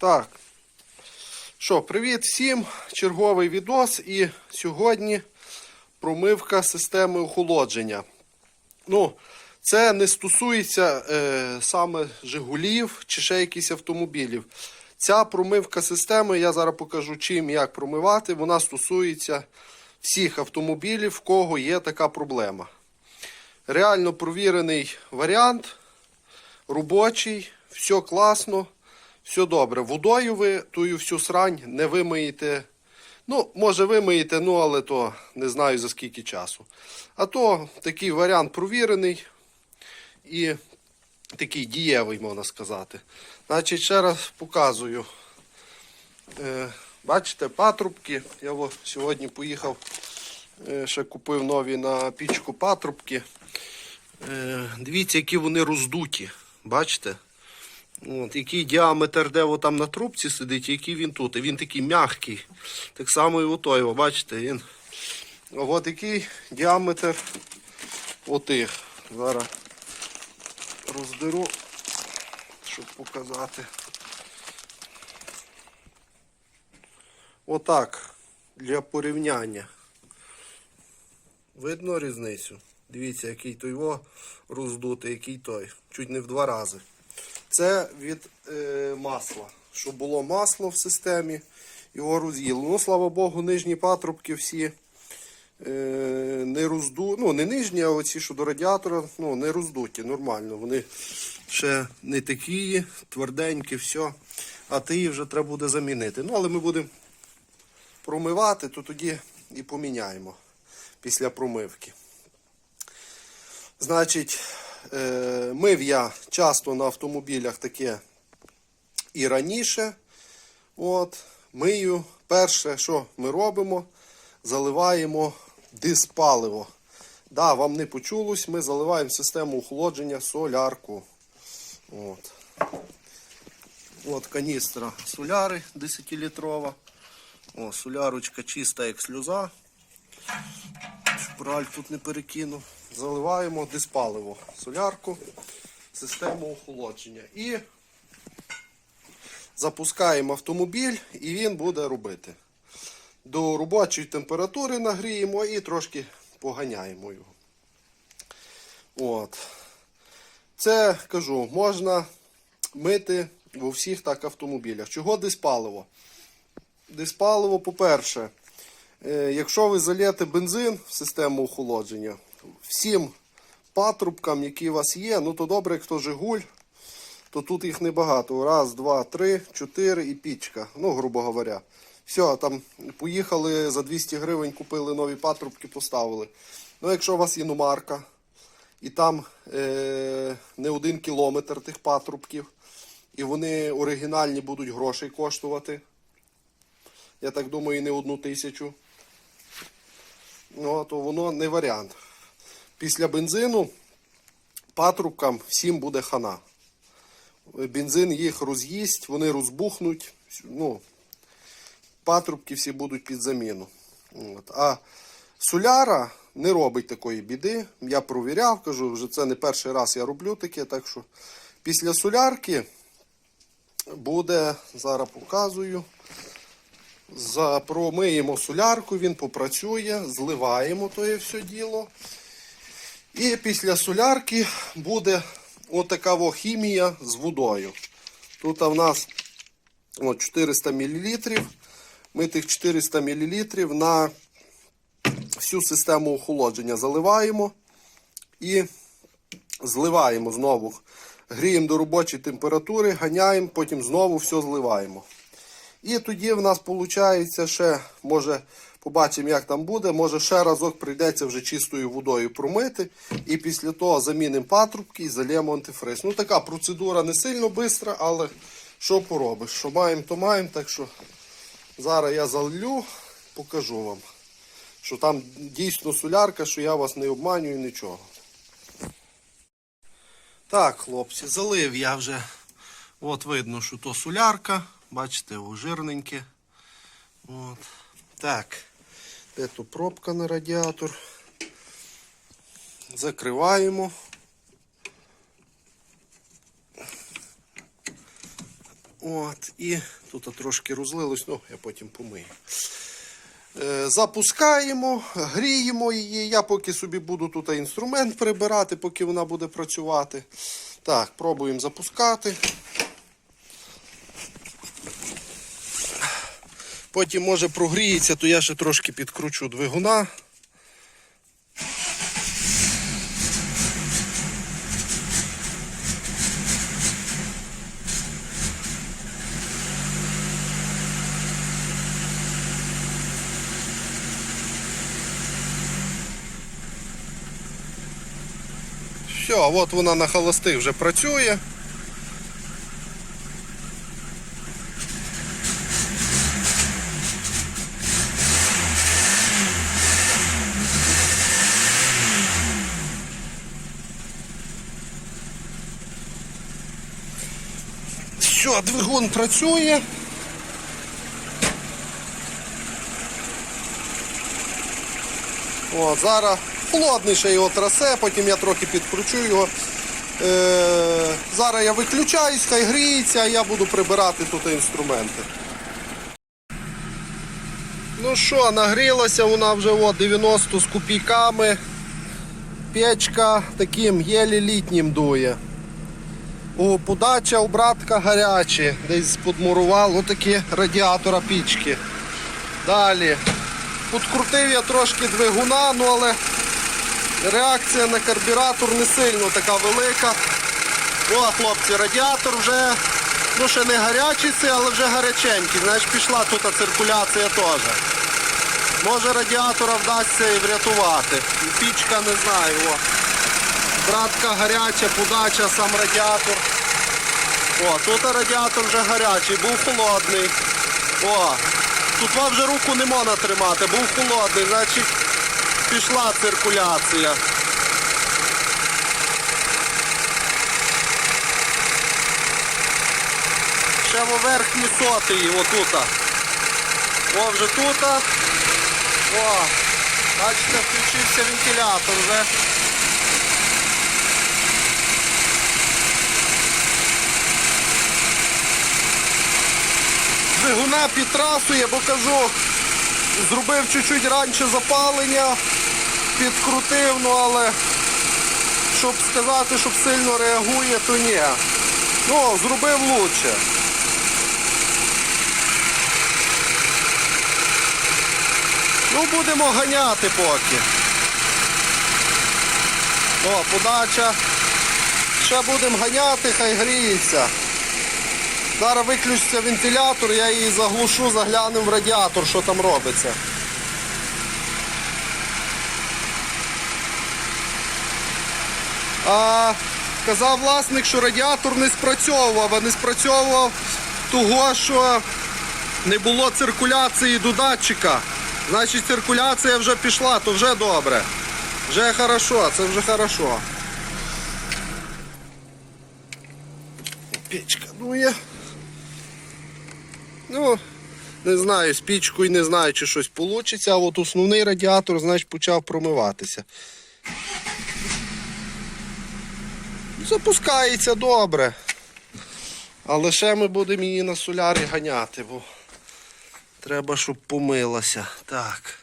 Так. Що, привіт всім! Черговий відос. І сьогодні промивка системи охолодження. Ну, це не стосується е, саме Жигулів чи ще якихось автомобілів. Ця промивка системи, я зараз покажу чим як промивати. Вона стосується всіх автомобілів, в кого є така проблема. Реально провірений варіант, робочий, все класно. Все добре. Водою ви тую всю срань не вимиєте. Ну, може вимиєте, ну але то не знаю за скільки часу. А то такий варіант провірений і такий дієвий, можна сказати. Значить, ще раз показую. Е, бачите, патрубки. Я сьогодні поїхав, е, ще купив нові на пічку патрубки. Е, дивіться, які вони роздуті. Бачите? От, який діаметр, де там на трубці сидить, який він тут. І він такий м'який. Так само і отой, ви бачите, він. От який діаметр отих. Зараз роздеру, щоб показати. Отак, для порівняння. Видно різницю? Дивіться, який той во роздутий, який той. Чуть не в два рази. Це від е, масла. Щоб було масло в системі, його роз'їло. Ну, слава Богу, нижні патрубки всі е, не розду... Ну, не нижні, а оці, що до радіатора, ну, не роздуті, нормально. Вони ще не такі, тверденькі, все. А ті вже треба буде замінити. Ну, але ми будемо промивати, то тоді і поміняємо після промивки. Значить, мив я часто на автомобілях таке і раніше. От, мию. Перше, що ми робимо, заливаємо диспаливо. Да, вам не почулось, ми заливаємо систему охолодження солярку. От. От каністра соляри 10-літрова. О, солярочка чиста як сльоза. Шпраль тут не перекинув. Заливаємо диспаливо, солярку, систему охолодження. І запускаємо автомобіль і він буде робити. До робочої температури нагріємо і трошки поганяємо його. От. Це кажу, можна мити у всіх так автомобілях. Чого диспаливо? Диспаливо, по-перше, Е, Якщо ви зальєте бензин в систему охолодження, всім патрубкам, які у вас є, ну то добре, як то Жигуль, то тут їх небагато. Раз, два, три, чотири і пічка. Ну, грубо говоря. Все, там поїхали за 200 гривень, купили нові патрубки, поставили. Ну, якщо у вас іномарка, і там е, не один кілометр тих патрубків, і вони оригінальні будуть грошей коштувати. Я так думаю, і не одну тисячу. Ну, то воно не варіант. Після бензину патрубкам всім буде хана. Бензин їх роз'їсть, вони розбухнуть. Ну, патрубки всі будуть під заміну. От. А соляра не робить такої біди. Я провіряв, кажу, вже це не перший раз я роблю таке. Так що після солярки буде, зараз показую. Запромиємо солярку, він попрацює, зливаємо то є все діло. І після солярки буде отака хімія з водою. Тут в нас от 400 мл. Ми тих 400 мл на всю систему охолодження заливаємо і зливаємо знову. Гріємо до робочої температури, ганяємо, потім знову все зливаємо. І тоді в нас виходить ще, може, побачимо, як там буде. Може, ще разок прийдеться вже чистою водою промити. І після того замінимо патрубки і зальємо антифриз. Ну, така процедура не сильно швидка, але що поробиш? Що маємо, то маємо. Так що зараз я залью, покажу вам, що там дійсно солярка, що я вас не обманюю нічого. Так, хлопці, залив я вже. От видно, що то солярка. Бачите, о, жирненьке. От. Так. Де пробка на радіатор? Закриваємо. От, і тут трошки розлилось, ну, я потім помию. Е, Запускаємо, гріємо її. Я поки собі буду тут інструмент прибирати, поки вона буде працювати. Так, пробуємо запускати. Потім, може, прогріється, то я ще трошки підкручу двигуна. Все, от вона на холостих вже працює. Все, двигун працює. О, зараз холодний ще його трасе, потім я трохи підкручу його. Е, зараз я виключаюсь, хай гріється, а я буду прибирати тут інструменти. Ну що, нагрілася вона вже о, 90 з копійками. Печка таким єлі літнім дує. О, подача обратка гарячі. Десь подмурував отакі радіатора пічки. Далі. Подкрутив я трошки двигуна, ну але реакція на карбюратор не сильно така велика. О, хлопці, радіатор вже ну ще не гарячий, але вже гаряченький. Знаєш, пішла тут циркуляція теж. Може радіатора вдасться і врятувати. Пічка не знаю. О. Братка гаряча, подача, сам радіатор. О, тут радіатор вже гарячий, був холодний. О, тут вам вже руку не можна тримати, був холодний, значить пішла циркуляція. Ще в верхні сотий, отута. О, вже тут. О, бачите, включився вентилятор вже. Двигуна підтрасує, бо кажу, зробив чуть-чуть раніше запалення, підкрутив, ну але щоб сказати, щоб сильно реагує, то ні. Ну, зробив лучше. Ну, будемо ганяти поки. О, подача. Ще будемо ганяти, хай гріється. Зараз виключиться вентилятор, я її заглушу, заглянемо в радіатор, що там робиться. А, казав власник, що радіатор не спрацьовував, а не спрацьовував того, що не було циркуляції до датчика. Значить циркуляція вже пішла, то вже добре. Вже хорошо, це вже хорошо. Печка дує. Ну, не знаю, з пічкою не знаю, чи щось вийде, а от основний радіатор, значить, почав промиватися. Запускається добре. Але ще ми будемо її на солярі ганяти, бо треба, щоб помилася. Так.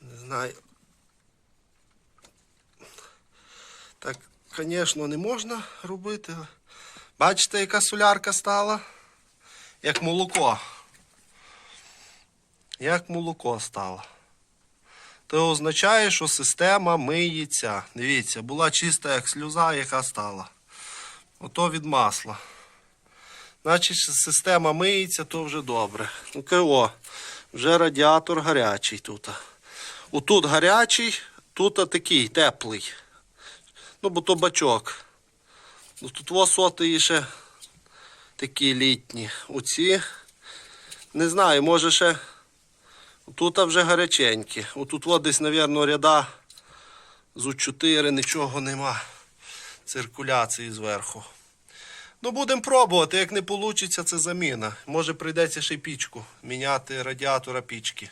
Не знаю. Так, звісно, не можна робити. Бачите, яка солярка стала? Як молоко. Як молоко стало. Це означає, що система миється. Дивіться, була чиста як сльоза, яка стала. Ото від масла. Значить, система миється, то вже добре. Ну, о, вже радіатор гарячий тут. Отут гарячий, тут такий теплий. Ну, бо то бачок. Ну, тут восоти ще такі літні. Оці, не знаю, може ще. Тут вже гаряченькі. Отут от десь, мабуть, ряда з У4 нічого нема. Циркуляції зверху. Ну, будемо пробувати. Як не вийде, це заміна. Може прийдеться ще й пічку. Міняти радіатора пічки.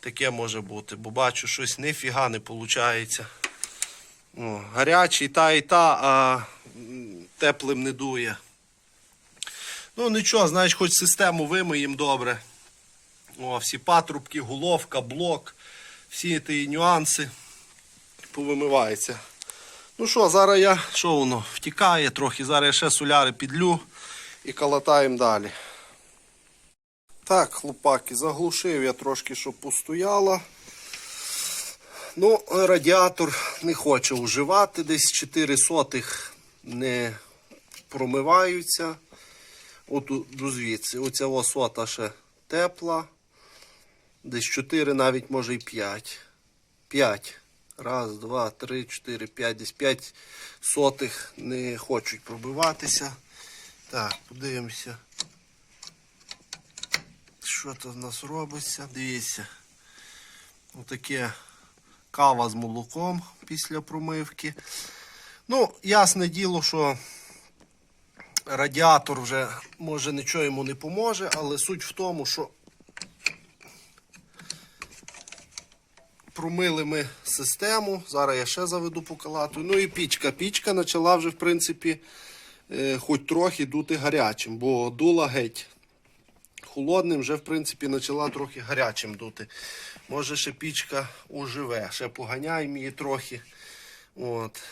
Таке може бути, бо бачу, щось ніфіга не виходить. Ну, гарячий та і та, а теплим не дує. Ну нічого, знаєш, хоч систему вимиємо добре. О, всі патрубки, головка, блок, всі ті нюанси повимиваються. Ну що, зараз я, що воно, втікає трохи, зараз я ще соляри підлю і калатаємо далі. Так, хлопаки, заглушив я трошки, щоб постояла. Ну, радіатор не хоче вживати, десь 4 сотих не промиваються. От звідси. Оця о сота ще тепла. Десь 4, навіть може і 5. 5. Раз, два, три, чотири, п'ять, десь 5 сотих не хочуть пробиватися. Так, подивимося. Що тут в нас робиться? Дивіться. Отаке кава з молоком після промивки. Ну, ясне діло, що радіатор вже може нічого йому не поможе, але суть в тому, що промили ми систему. Зараз я ще заведу по калату. Ну і пічка. Пічка почала вже, в принципі, е, хоч трохи дути гарячим, бо дула геть. Холодним вже, в принципі, почала трохи гарячим дути. Може, ще пічка оживе, ще поганяємо її трохи. От.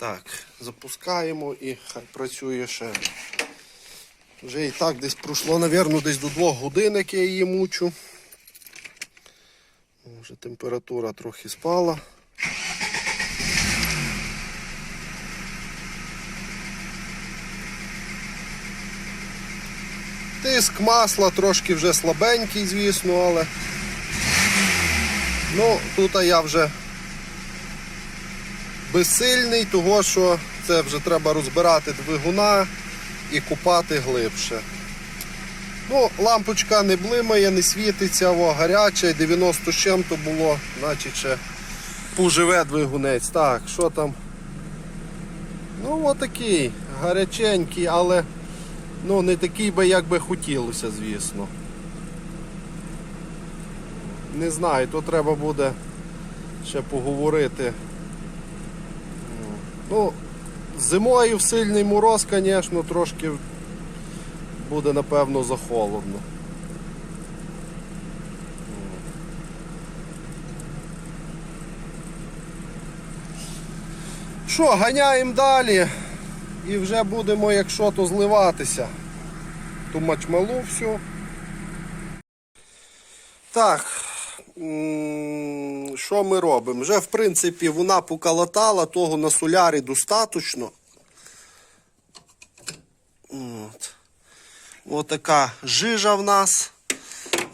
Так, запускаємо і хай працює ще. Вже і так десь пройшло, мабуть, десь до 2 годин, як я її мучу. Вже температура трохи спала. Тиск масла трошки вже слабенький, звісно, але ну, тут я вже безсильний, того що це вже треба розбирати двигуна і купати глибше. Ну, лампочка не блимає, не світиться, о, гаряча, 90 з чим-то було, значить ще поживе двигунець. Так, що там? Ну, отакий, гаряченький, але ну, не такий би, як би хотілося, звісно. Не знаю, то треба буде ще поговорити. Ну, зимою в сильний мороз, звісно, трошки буде, напевно, захолодно. Що, ганяємо далі і вже будемо, якщо то зливатися. Ту мачмалу всю. Так. Що ми робимо? Вже, в принципі, вона поколотала, того на солярі достатньо. От. Отака жижа в нас.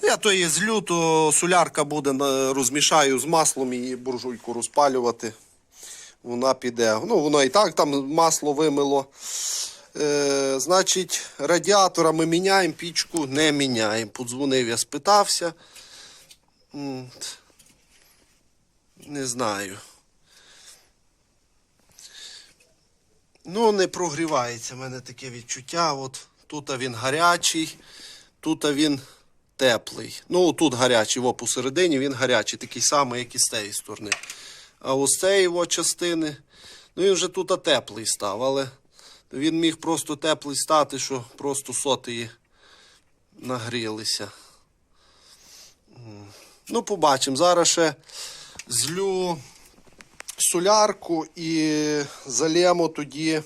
Я то її злю, то солярка буде, розмішаю з маслом і буржуйку розпалювати. Вона піде. Ну, воно і так там масло вимило. Е, значить, радіатора ми міняємо, пічку не міняємо. Подзвонив, я спитався. Не знаю. Ну, не прогрівається. У мене таке відчуття. От тут він гарячий, тут він теплий. Ну, тут гарячий, о, посередині він гарячий, такий самий, як і з цієї сторони. А ось цієї його частини, ну він вже тут теплий став, але він міг просто теплий стати, що просто сотиї нагрілися. Ну, побачимо. Зараз ще злю солярку і залємо тоді.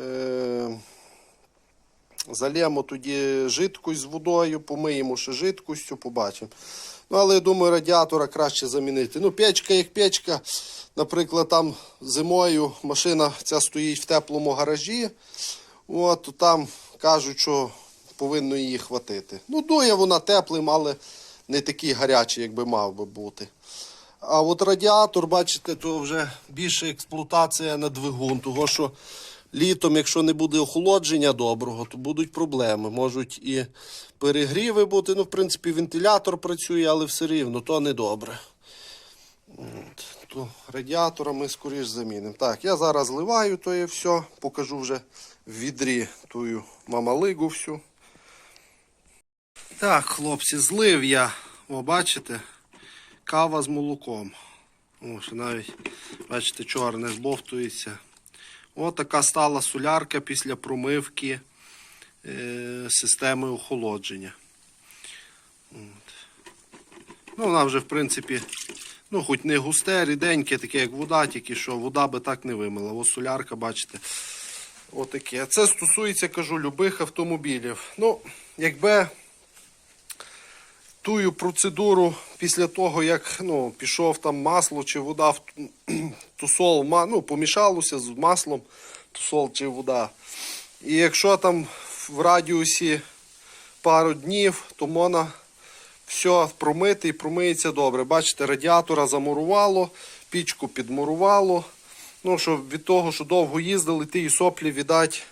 Е, Залємо тоді жидкость з водою, помиємо ще жидкостю, побачимо. Ну, але я думаю, радіатора краще замінити. Ну, печка як печка. Наприклад, там зимою машина ця стоїть в теплому гаражі. От, там кажуть, що повинно її хватити. Ну, дує вона теплим, але не такий гарячий, як би мав би бути. А от радіатор, бачите, то вже більше експлуатація на двигун, того що літом, якщо не буде охолодження доброго, то будуть проблеми. Можуть і перегріви бути. Ну, в принципі, вентилятор працює, але все рівно то не добре. От, то радіатора ми скоріш замінимо. Так, я зараз зливаю то є все, покажу вже в відрі тую мамалигу всю. Так, хлопці, злив я, о, бачите, кава з молоком. О, ще навіть, бачите, чорне збовтується. Ось така стала солярка після промивки е, системи охолодження. От. Ну, вона вже, в принципі, ну, хоч не густе, ріденьке, таке, як вода, тільки що вода би так не вимила. Ось солярка, бачите, отаке. Це стосується, кажу, любих автомобілів. Ну, якби тую процедуру після того, як ну, пішов там масло чи вода в тусол, ну, помішалося з маслом, тусол чи вода. І якщо там в радіусі пару днів, то можна все промити і промиється добре. Бачите, радіатора замурувало, пічку підмурувало. Ну, що від того, що довго їздили, ті соплі, віддать,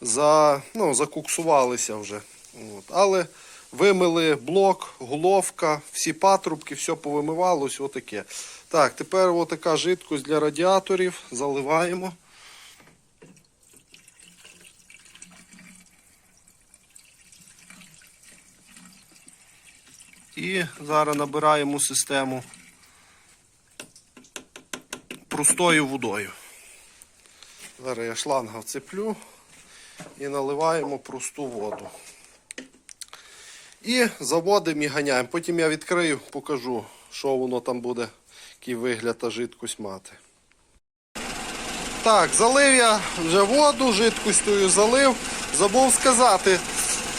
за, ну, закуксувалися вже. От. Але вимили блок, головка, всі патрубки, все повимивалось, отаке. Так, тепер отака жидкость для радіаторів. Заливаємо. І зараз набираємо систему простою водою. Зараз я шланга вцеплю і наливаємо просту воду. І заводимо і ганяємо. Потім я відкрию, покажу, що воно там буде, який вигляд та жидкость мати. Так, залив я вже воду, жидкостю залив. Забув сказати,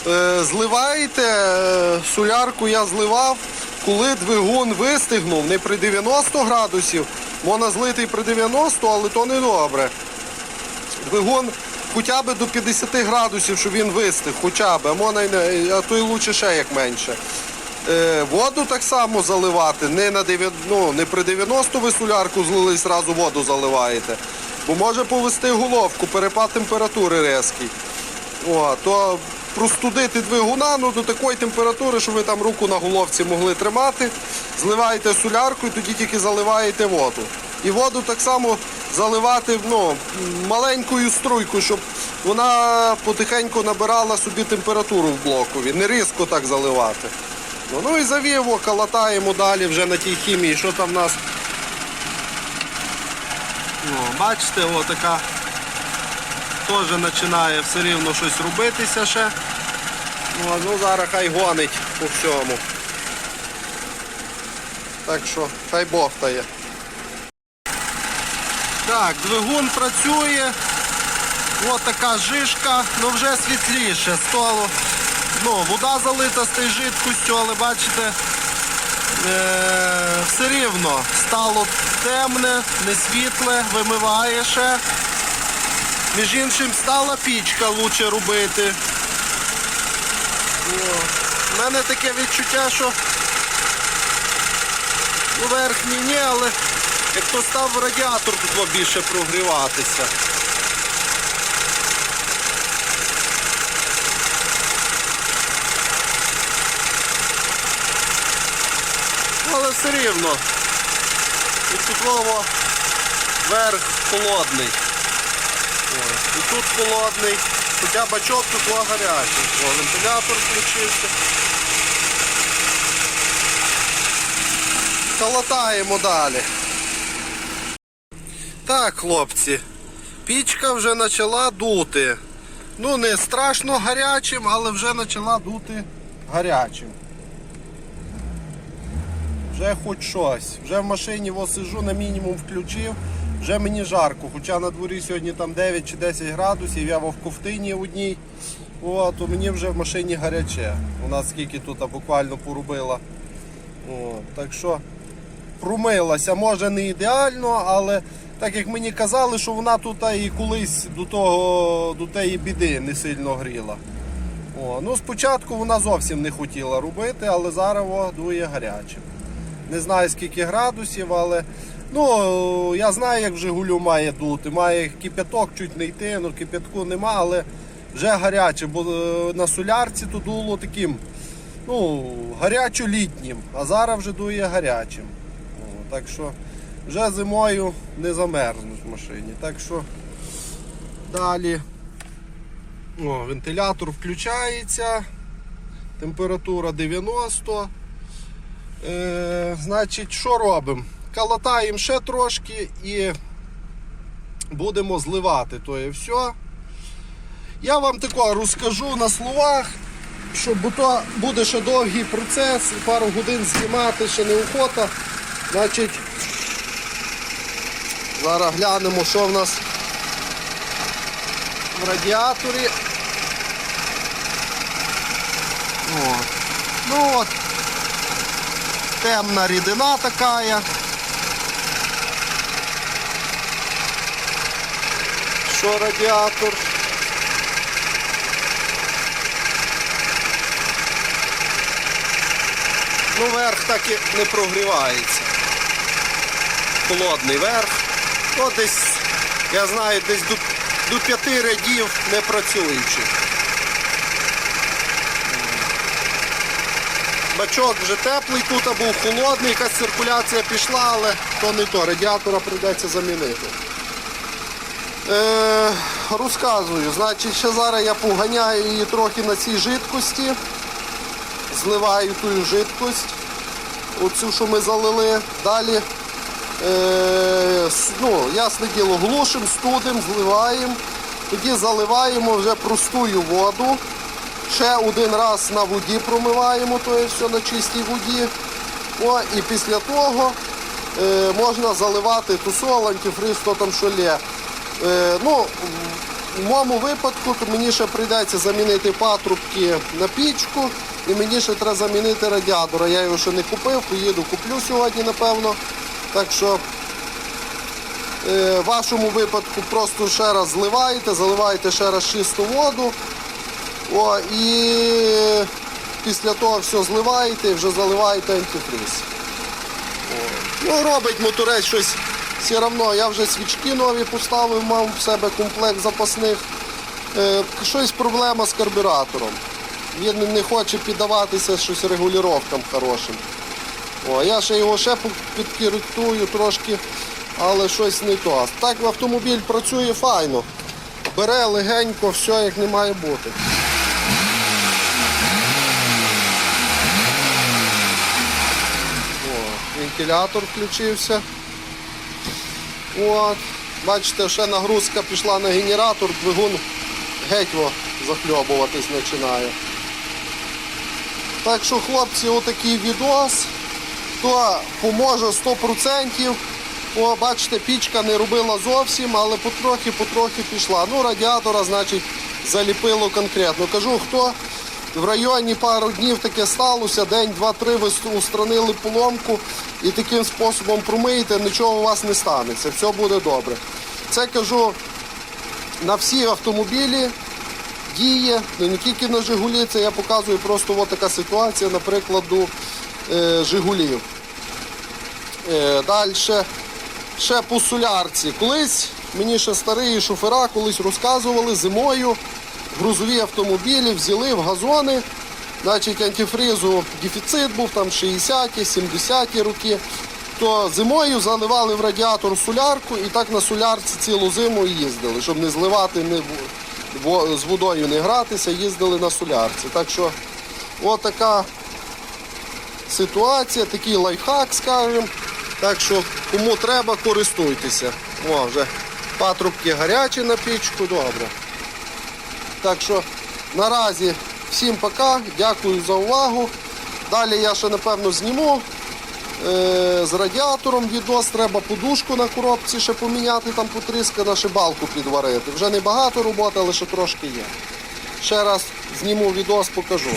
е, зливаєте е, солярку я зливав, коли двигун вистигнув, не при 90 градусів, можна злити і при 90, але то не добре. Двигун хоча б до 50 градусів, щоб він вистиг, хоча б, а, можна а то й лучше ще як менше. Е, воду так само заливати, не, на 9, ну, не при 90 ви солярку злили і зразу воду заливаєте. Бо може повести головку, перепад температури резкий. О, то простудити двигуна ну, до такої температури, що ви там руку на головці могли тримати, зливаєте солярку і тоді тільки заливаєте воду. І воду так само заливати ну, маленькою струйкою, щоб вона потихеньку набирала собі температуру в блокові, не різко так заливати. Ну, ну і завів, о, калатаємо далі вже на тій хімії, що там в нас. О, бачите, о, така теж починає все рівно щось робитися ще. Ну, ну зараз хай гонить по всьому. Так що, хай Бог дає. Так, двигун працює. Ось така жишка, ну вже світліше стало. Ну, вода залита з тією жидкістю, але бачите, е- все рівно стало темне, не світле, вимиває ще. Між іншим стала пічка лучше робити. У мене таке відчуття, що ну, верхній ні, але як то став радіатор тут більше прогріватися. Але все рівно. Відсутково верх холодний. Ой, І тут холодний, хоча бачок тут гарячий. О, вентилятор включився. Калатаємо далі. Так, хлопці, пічка вже почала дути. Ну, не страшно гарячим, але вже почала дути гарячим. Вже хоч щось. Вже в машині во сижу, на мінімум включив. Вже мені жарко, хоча на дворі сьогодні там 9 чи 10 градусів, я в ковтині одній, О, то мені вже в машині гаряче. У нас скільки тут а, буквально порубила. О, так що промилася, може не ідеально, але так як мені казали, що вона тут і колись до того, до тієї біди не сильно гріла. О, ну Спочатку вона зовсім не хотіла робити, але зараз дує гарячим. Не знаю скільки градусів, але ну, я знаю, як в Жигулю має дути. Має кипяток чуть не йти, ну кипятку нема, але вже гаряче, бо е, на солярці то дуло таким ну, гарячо-літнім, а зараз вже дує гарячим. О, так що вже зимою не замерзнуть в машині. Так що далі О, вентилятор включається, температура 90. Е, значить, що робимо? Калатаємо ще трошки і будемо зливати то є все. Я вам тако розкажу на словах, що то буде ще довгий процес, пару годин знімати ще неохота. Значить, зараз глянемо, що в нас в радіаторі. От. Ну от, темна рідина така. Що радіатор? Ну, верх так і не прогрівається. Холодний верх. Ну, десь, я знаю, десь до, до п'яти рядів не працюючи. Бачок вже теплий, тут був холодний, якась циркуляція пішла, але то не то. Радіатора прийдеться замінити. Е, розказую, значить, ще зараз я поганяю її трохи на цій жидкості. Зливаю ту жидкость, оцю, що ми залили. Далі, е, ну, ясне діло, глушимо, студимо, зливаємо. Тоді заливаємо вже простую воду. Ще один раз на воді промиваємо, то є все на чистій воді. О, і після того е, можна заливати тусол, антифриз, то там що лє. Е, ну, в моєму випадку то мені ще прийдеться замінити патрубки на пічку і мені ще треба замінити радіатора. Я його ще не купив, поїду, куплю сьогодні, напевно. Так що е, в вашому випадку просто ще раз зливаєте, заливаєте ще раз чисту воду. О, і після того все зливаєте і вже заливаєте антифриз. Ну, робить моторець щось все одно. Я вже свічки нові поставив, мав в себе комплект запасних. Е, щось проблема з карбюратором. Він не хоче піддаватися щось регулюванням хорошим. О, я ще його ще підкоректую трошки, але щось не то. Так автомобіль працює файно. Бере легенько, все як не має бути. О, вентилятор включився. От. Бачите, ще нагрузка пішла на генератор, двигун геть во захльобуватись починає. Так що, хлопці, отакий відос, то поможе 100%. О, бачите, пічка не робила зовсім, але потрохи-потрохи пішла. Ну, радіатора, значить, заліпило конкретно. Кажу, хто в районі пару днів таке сталося, день, два-три ви устранили поломку і таким способом промиєте, нічого у вас не станеться, все буде добре. Це кажу на всі автомобілі діє, ну, не тільки на Жигулі, це я показую просто от така ситуація, наприклад, Жигулів. Е, Далі ще по солярці. Колись мені ще старі шофера колись розказували зимою грузові автомобілі взяли в газони. Значить, антифризу дефіцит був там 60-ті, 70-ті роки. То зимою заливали в радіатор солярку і так на солярці цілу зиму їздили, щоб не зливати, не, з водою не гратися, їздили на солярці. Так що отака ситуація, такий лайфхак, скажімо. Так що кому треба, користуйтеся. О, вже патрубки гарячі на пічку, добре. Так що наразі всім пока, дякую за увагу. Далі я ще напевно зніму е, з радіатором відос, треба подушку на коробці ще поміняти, там потріскана, ще балку підварити. Вже не багато роботи, але ще трошки є. Ще раз зніму відос, покажу.